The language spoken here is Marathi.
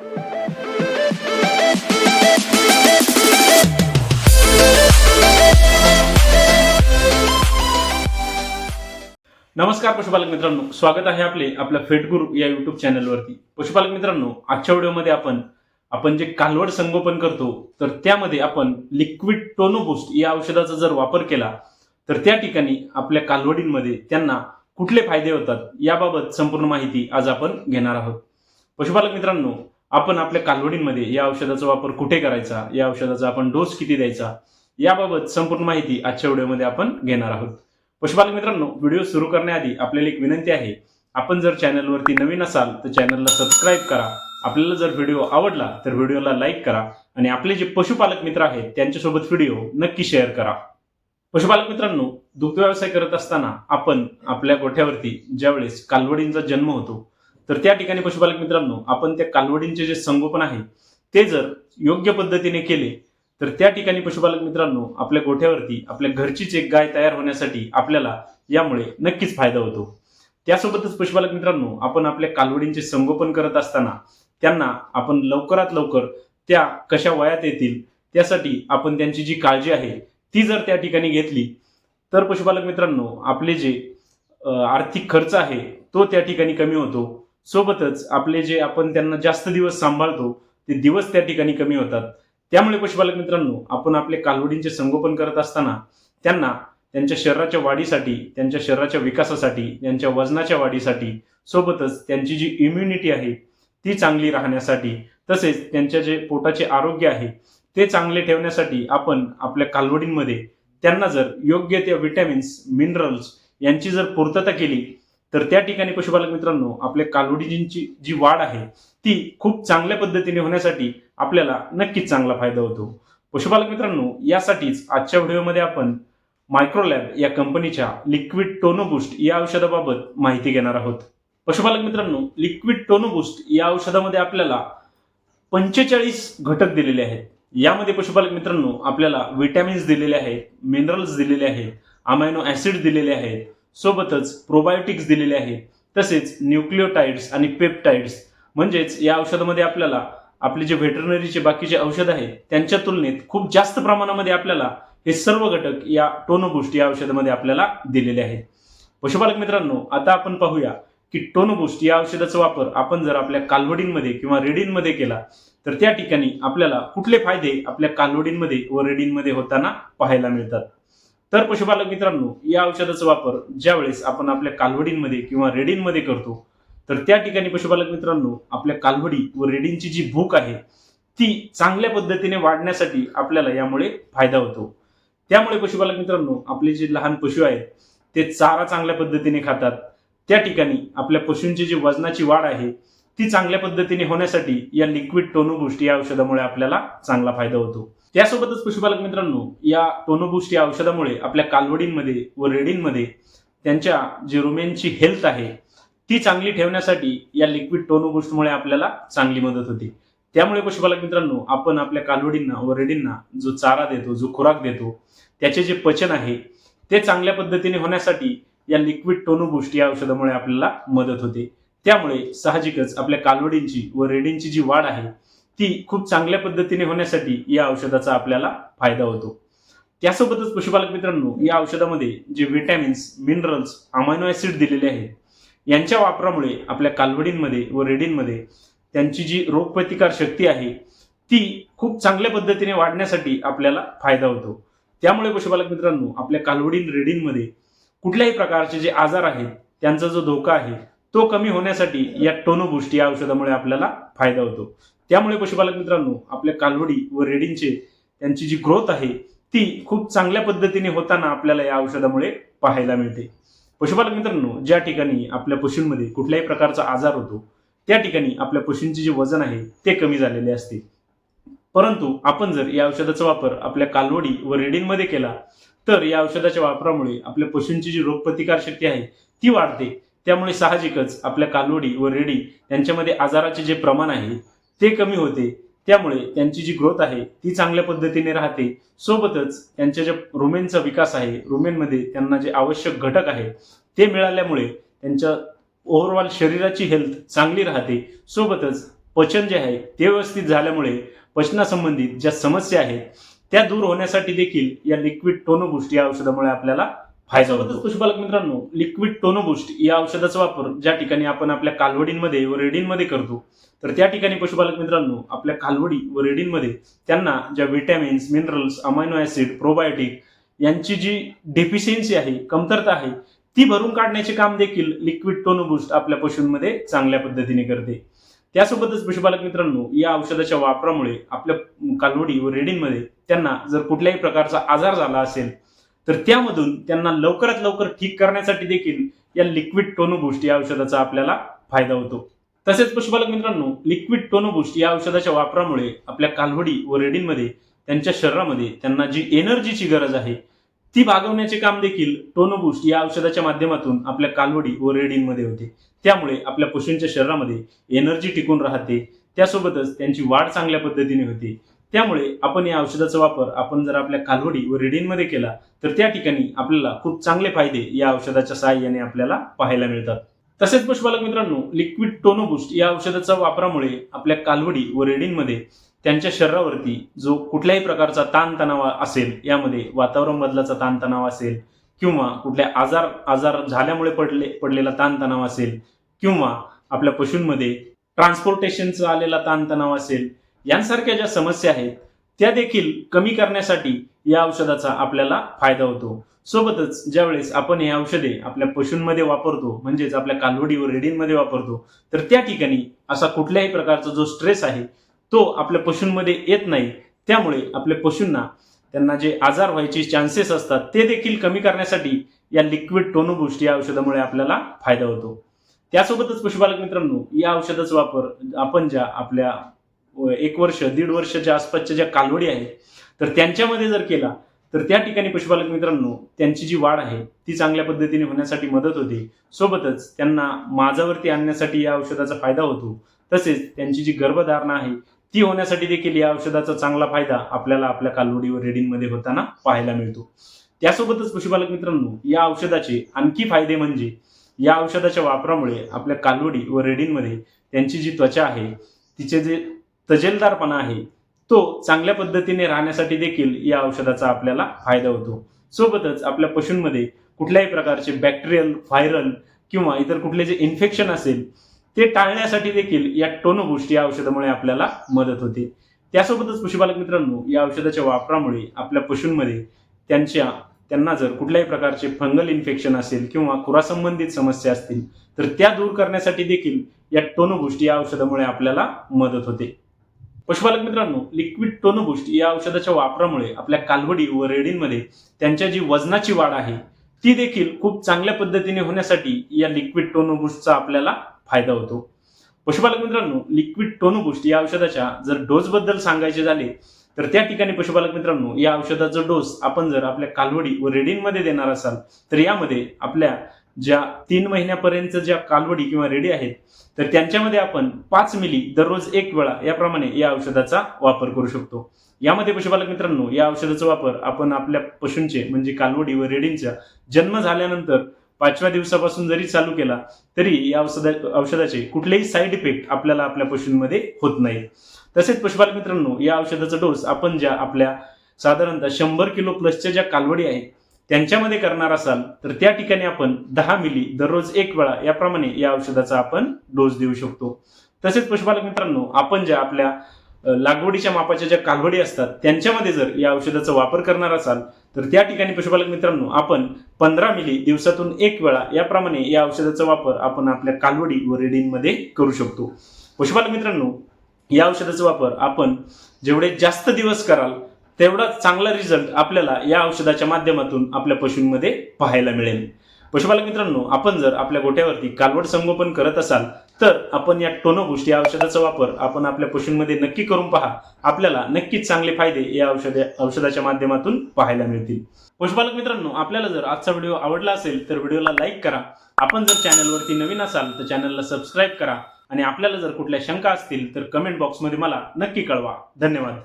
नमस्कार पशुपालक मित्रांनो. स्वागत आहे आपले आपल्या फेटगुरु या युट्यूब चॅनलवरती पशुपालक मित्रांनो आजच्या व्हिडिओमध्ये आपण आपण जे कालवड संगोपन करतो तर त्यामध्ये आपण लिक्विड टोनोबुस्ट या औषधाचा जर वापर केला तर त्या ठिकाणी आपल्या कालवडींमध्ये त्यांना कुठले फायदे होतात याबाबत संपूर्ण माहिती आज आपण घेणार आहोत. पशुपालक मित्रांनो आपण आपल्या कालवडींमध्ये या औषधाचा वापर कुठे करायचा? या औषधाचा आपण डोस किती द्यायचा? याबाबत संपूर्ण माहिती आजच्या व्हिडिओमध्ये आपण घेणार आहोत. पशुपालक मित्रांनो व्हिडिओ सुरू करण्याआधी आपल्याला एक विनंती आहे. आपण जर चॅनलवरती नवीन असाल तर चॅनलला सबस्क्राईब करा. आपल्याला जर व्हिडिओ आवडला तर व्हिडिओला लाईक करा आणि आपले जे पशुपालक मित्र आहेत त्यांच्यासोबत व्हिडिओ नक्की शेअर करा. पशुपालक मित्रांनो दुग्ध व्यवसाय करत असताना आपण आपल्या गोठ्यावरती ज्यावेळेस कालवडींचा जन्म होतो तर त्या ठिकाणी पशुपालक मित्रांनो आपण त्या कालवडींचे जे संगोपन आहे ते जर योग्य पद्धतीने केले तर त्या ठिकाणी पशुपालक मित्रांनो आपल्या गोठ्यावरती आपल्या घरचीच एक गाय तयार होण्यासाठी आपल्याला यामुळे नक्कीच फायदा होतो. त्यासोबतच पशुपालक मित्रांनो आपण आपल्या कालवडींचे संगोपन करत असताना त्यांना आपण लवकरात लवकर त्या कशा वयात येतील त्यासाठी आपण त्यांची जी काळजी आहे ती जर त्या ठिकाणी घेतली तर पशुपालक मित्रांनो आपले जे आर्थिक खर्च आहे तो त्या ठिकाणी कमी होतो. सोबतच आपले जे आपण त्यांना जास्त दिवस सांभाळतो ते दिवस त्या ठिकाणी कमी होतात. त्यामुळे पशुपालक मित्रांनो आपण आपले कालवडींचे संगोपन करत असताना त्यांना त्यांच्या शरीराच्या वाढीसाठी त्यांच्या शरीराच्या विकासासाठी त्यांच्या वजनाच्या वाढीसाठी सोबतच त्यांची जी इम्युनिटी आहे ती चांगली राहण्यासाठी तसेच त्यांच्या जे पोटाचे आरोग्य आहे ते चांगले ठेवण्यासाठी आपण आपल्या कालवडींमध्ये त्यांना जर योग्य त्या विटॅमिन्स मिनरल्स यांची जर पूर्तता केली तर त्या ठिकाणी पशुपालक मित्रांनो आपल्या कालोडीजींची जी वाढ आहे ती खूप चांगल्या पद्धतीने होण्यासाठी आपल्याला नक्कीच चांगला फायदा होतो. पशुपालक मित्रांनो यासाठीच आजच्या व्हिडिओमध्ये आपण मायक्रोलॅब या कंपनीच्या लिक्विड टोनोबुस्ट या औषधाबाबत माहिती घेणार आहोत. पशुपालक मित्रांनो लिक्विड टोनोबुस्ट या औषधामध्ये आपल्याला पंचेचाळीस घटक दिलेले आहेत. यामध्ये पशुपालक मित्रांनो आपल्याला विटॅमिन्स दिलेले आहेत मिनरल्स दिलेले आहेत अमायनो ऍसिड दिलेले आहेत सोबतच प्रोबायोटिक्स दिलेले आहेत तसेच न्यूक्लिओटाइड्स आणि पेप्टाइड्स म्हणजेच या औषधामध्ये आपल्याला आपले जे व्हेटरनरीचे बाकीचे औषध आहेत त्यांच्या तुलनेत खूप जास्त प्रमाणामध्ये आपल्याला हे सर्व घटक या टोनोबुस्ट या औषधामध्ये आपल्याला दिलेले आहेत. पशुपालक मित्रांनो आता आपण पाहूया की टोनोबुस्ट या औषधाचा वापर आपण जर आपल्या कालवडींमध्ये किंवा रेडींमध्ये केला तर त्या ठिकाणी आपल्याला कुठले फायदे आपल्या कालवडींमध्ये व रेडींमध्ये होताना पाहायला मिळतात. तर पशुपालक मित्रांनो या औषधाचा वापर ज्यावेळेस आपण आपल्या कालवडींमध्ये किंवा रेडींमध्ये करतो तर त्या ठिकाणी पशुपालक मित्रांनो आपल्या कालवडी व रेडींची जी भूक आहे ती चांगल्या पद्धतीने वाढण्यासाठी आपल्याला यामुळे फायदा होतो. त्यामुळे पशुपालक मित्रांनो आपले जे लहान पशु आहेत ते चारा चांगल्या पद्धतीने खातात. त्या ठिकाणी आपल्या पशूंची जी वजनाची वाढ आहे ती चांगल्या पद्धतीने होण्यासाठी या लिक्विड टोनोबुस्ट या औषधामुळे आपल्याला चांगला फायदा होतो. त्यासोबतच पशुपालक मित्रांनो या टोनोबुस्ट या औषधामुळे आपल्या कालवडींमध्ये व रेडींमध्ये त्यांच्या जी रुमेनची हेल्थ आहे ती चांगली ठेवण्यासाठी या लिक्विड टोनोबुस्टमुळे आपल्याला चांगली मदत होते. त्यामुळे पशुपालक मित्रांनो आपण आपल्या कालवडींना व रेडींना जो चारा देतो जो खुराक देतो त्याचे जे पचन आहे ते चांगल्या पद्धतीने होण्यासाठी या लिक्विड टोनोबुस्ट या औषधामुळे आपल्याला मदत होते. त्यामुळे साहजिकच आपल्या कालवडींची व रेडींची जी वाढ आहे ती खूप चांगल्या पद्धतीने होण्यासाठी या औषधाचा आपल्याला फायदा होतो. त्यासोबतच पशुपालक मित्रांनो या औषधामध्ये जे विटॅमिन्स मिनरल्स अमायनो ऍसिड दिलेले आहेत यांच्या वापरामुळे आपल्या कालवडींमध्ये व रेडींमध्ये त्यांची जी रोगप्रतिकार शक्ती आहे ती खूप चांगल्या पद्धतीने वाढण्यासाठी आपल्याला फायदा होतो. त्यामुळे पशुपालक मित्रांनो आपल्या कालवडीन रेडींमध्ये कुठल्याही प्रकारचे जे आजार आहेत त्यांचा जो धोका आहे तो कमी होण्यासाठी या टोनोबुस्ट या औषधामुळे आपल्याला फायदा होतो. त्यामुळे पशुपालक मित्रांनो आपल्या कालवडी व रेडींचे त्यांची जी ग्रोथ आहे ती खूप चांगल्या पद्धतीने होताना आपल्याला या औषधामुळे पाहायला मिळते. पशुपालक मित्रांनो ज्या ठिकाणी आपल्या पशूंमध्ये कुठल्याही प्रकारचा आजार होतो त्या ठिकाणी आपल्या पशूंचे जे वजन आहे ते कमी झालेले असते. परंतु आपण जर या औषधाचा वापर आपल्या कालवडी व रेडींमध्ये केला तर या औषधाच्या वापरामुळे आपल्या पशूंची जी रोगप्रतिकार शक्ती आहे ती वाढते. त्यामुळे साहजिकच आपल्या कालवडी व रेडी यांच्यामध्ये आजाराचे जे प्रमाण आहे ते कमी होते. त्यामुळे त्यांची जी ग्रोथ आहे ती चांगल्या पद्धतीने राहते. सोबतच त्यांच्या ज्या रुमेनचा विकास आहे रुमेनमध्ये त्यांना जे आवश्यक घटक आहे ते मिळाल्यामुळे त्यांच्या ओव्हरऑल शरीराची हेल्थ चांगली राहते. सोबतच पचन जे आहे ते व्यवस्थित झाल्यामुळे पचनासंबंधित ज्या समस्या आहेत त्या दूर होण्यासाठी देखील या लिक्विड टोनोबुस्ट या औषधामुळे आपल्याला फायदा होतो. पशुपालक मित्रांनो लिक्विड टोनोबुस्ट या औषधाचा वापर ज्या ठिकाणी आपण आपल्या कालवडींमध्ये व रेडींमध्ये करतो तर त्या ठिकाणी पशुपालक मित्रांनो आपल्या कालवडी व रेडींमध्ये त्यांना ज्या vitamins minerals amino acid probiotic यांची जी डेफिशियन्सी आहे कमतरता आहे ती भरून काढण्याचे काम देखील लिक्विड टोनोबुस्ट आपल्या पशूंमध्ये चांगल्या पद्धतीने करते. त्यासोबतच पशुपालक मित्रांनो या औषधाच्या वापरामुळे आपल्या कालवडी व रेडींमध्ये त्यांना जर कुठल्याही प्रकारचा आजार झाला असेल तर त्यामधून त्यांना लवकरात लवकर ठीक करण्यासाठी देखील या लिक्विड टोनोबुस्ट या औषधाचा आपल्याला फायदा होतो. तसेच पशुपालक मित्रांनो लिक्विड टोनोबुस्ट या औषधाच्या वापरामुळे आपल्या कालवडी व रेडींमध्ये त्यांच्या शरीरामध्ये त्यांना जी एनर्जीची गरज आहे ती भागवण्याचे काम देखील टोनोबुस्ट या औषधाच्या माध्यमातून आपल्या कालवडी व रेडींमध्ये होते. त्यामुळे आपल्या पशूंच्या शरीरामध्ये एनर्जी टिकून राहते. त्यासोबतच त्यांची वाढ चांगल्या पद्धतीने होते. त्यामुळे आपण या औषधाचा वापर आपण जर आपल्या कालवडी व रेडींमध्ये केला तर त्या ठिकाणी आपल्याला खूप चांगले फायदे या औषधाच्या सहाय्याने आपल्याला पाहायला मिळतात. तसेच पशुपालक मित्रांनो लिक्विड टोनोबुस्ट या औषधाच्या वापरामुळे आपल्या कालवडी व रेडींमध्ये त्यांच्या शरीरावरती जो कुठल्याही प्रकारचा ताणतणाव असेल यामध्ये वातावरण बदलाचा ताणतणाव असेल किंवा कुठल्या आजार आजार झाल्यामुळे पडले पडलेला ताणतणाव असेल किंवा आपल्या पशूंमध्ये ट्रान्सपोर्टेशनचा आलेला ताणतणाव असेल यांसारख्या ज्या समस्या आहेत त्या देखील कमी करण्यासाठी या औषधाचा आपल्याला फायदा होतो. सोबतच ज्यावेळेस आपण हे औषधे आपल्या पशूंमध्ये वापरतो म्हणजेच आपल्या कालवडी व रेडींमध्ये वापरतो तर त्या ठिकाणी असा कुठल्याही प्रकारचा जो स्ट्रेस आहे तो आपल्या पशूंमध्ये येत नाही. त्यामुळे आपल्या पशूंना त्यांना जे आजार व्हायचे चान्सेस असतात ते देखील कमी करण्यासाठी या लिक्विड टोनोबुस्ट या औषधामुळे आपल्याला फायदा होतो. त्यासोबतच पशुपालक मित्रांनो या औषधाचा वापर आपण ज्या आपल्या एक वर्ष दीड वर्षाच्या आसपासच्या ज्या कालवडी आहेत तर त्यांच्यामध्ये जर केला तर त्या ठिकाणी पशुपालक मित्रांनो त्यांची जी वाढ आहे ती चांगल्या पद्धतीने होण्यासाठी मदत होते. सोबतच त्यांना माझावरती आणण्यासाठी या औषधाचा फायदा होतो. तसेच त्यांची जी गर्भधारणा आहे ती होण्यासाठी देखील या औषधाचा चांगला फायदा आपल्याला आपल्या कालवडी व रेडींमध्ये होताना पाहायला मिळतो. त्यासोबतच पशुपालक मित्रांनो या औषधाचे आणखी फायदे म्हणजे या औषधाच्या वापरामुळे आपल्या कालवडी व रेडींमध्ये त्यांची जी त्वचा आहे तिचे जे तजेलदारपणा आहे. तो चांगल्या पद्धतीने राहण्यासाठी देखील या औषधाचा आपल्याला फायदा होतो. सोबतच आपल्या पशूंमध्ये कुठल्याही प्रकारचे बॅक्टेरियल व्हायरल किंवा इतर कुठले जे इन्फेक्शन असेल ते टाळण्यासाठी देखील या टोनोबुस्ट या औषधामुळे आपल्याला मदत होते. त्यासोबतच पशुपालक मित्रांनो या औषधाच्या वापरामुळे आपल्या पशूंमध्ये त्यांच्या त्यांना जर कुठल्याही प्रकारचे फंगल इन्फेक्शन असेल किंवा खुरासंबंधित समस्या असतील तर त्या दूर करण्यासाठी देखील या टोनोबुस्ट या औषधामुळे आपल्याला मदत होते. पशुपालक मित्रांनो लिक्विड टोनोबुस्ट या औषधाच्या वापरामुळे आपल्या कालवडी व रेडींमध्ये त्यांच्या जी वजनाची वाढ आहे ती देखील खूप चांगल्या पद्धतीने होण्यासाठी या लिक्विड टोनोबुस्टचा आपल्याला फायदा होतो. पशुपालक मित्रांनो लिक्विड टोनोबुस्ट या औषधाच्या जर डोस बद्दल सांगायचे झाले तर त्या ठिकाणी पशुपालक मित्रांनो या औषधाचा डोस आपण जर आपल्या कालवडी व रेडींमध्ये देणार असाल तर यामध्ये आपल्या ज्या तीन महिन्यापर्यंत ज्या कालवडी किंवा रेडी आहेत तर त्यांच्यामध्ये आपण पाच मिली दररोज एक वेळा याप्रमाणे या औषधाचा वापर करू शकतो. यामध्ये पशुपालक मित्रांनो या औषधाचा वापर आपण आपल्या पशूंचे म्हणजे कालवडी व रेडींचा जन्म झाल्यानंतर पाचव्या दिवसापासून जरी चालू केला तरी या औषधा औषधाचे कुठलेही साईड इफेक्ट आपल्याला आपल्या पशूंमध्ये होत नाही. तसेच पशुपालक मित्रांनो या औषधाचा डोस आपण ज्या आपल्या साधारणतः शंभर किलो प्लसच्या ज्या कालवडी आहेत त्यांच्यामध्ये करणार असाल तर त्या ठिकाणी आपण दहा मिली दररोज एक वेळा याप्रमाणे या औषधाचा आपण डोस देऊ शकतो. तसेच पशुपालक मित्रांनो आपण ज्या आपल्या लागवडीच्या मापाच्या ज्या कालवडी असतात त्यांच्यामध्ये जर या औषधाचा वापर करणार असाल तर त्या ठिकाणी पशुपालक मित्रांनो आपण पंधरा मिली दिवसातून एक वेळा याप्रमाणे या औषधाचा वापर आपण आपल्या कालवडी व रेडींमध्ये करू शकतो. पशुपालक मित्रांनो या औषधाचा वापर आपण जेवढे जास्त दिवस कराल तेवढा चांगला रिझल्ट आपल्याला या औषधाच्या माध्यमातून आपल्या पशूंमध्ये पाहायला मिळेल. पशुपालक मित्रांनो आपण जर आपल्या गोठ्यावरती कालवड संगोपन करत असाल तर आपण या टोनो गोष्टी या औषधाचा वापर आपण आपल्या पशूंमध्ये नक्की करून पहा. आपल्याला नक्कीच चांगले फायदे या औषध औषधाच्या माध्यमातून पाहायला मिळतील. पशुपालक मित्रांनो आपल्याला जर आजचा व्हिडिओ आवडला असेल तर व्हिडिओला लाईक करा. आपण जर चॅनलवरती नवीन असाल तर चॅनलला सबस्क्राईब करा. आणि आपल्याला जर कुठल्या शंका असतील तर कमेंट बॉक्समध्ये मला नक्की कळवा. धन्यवाद.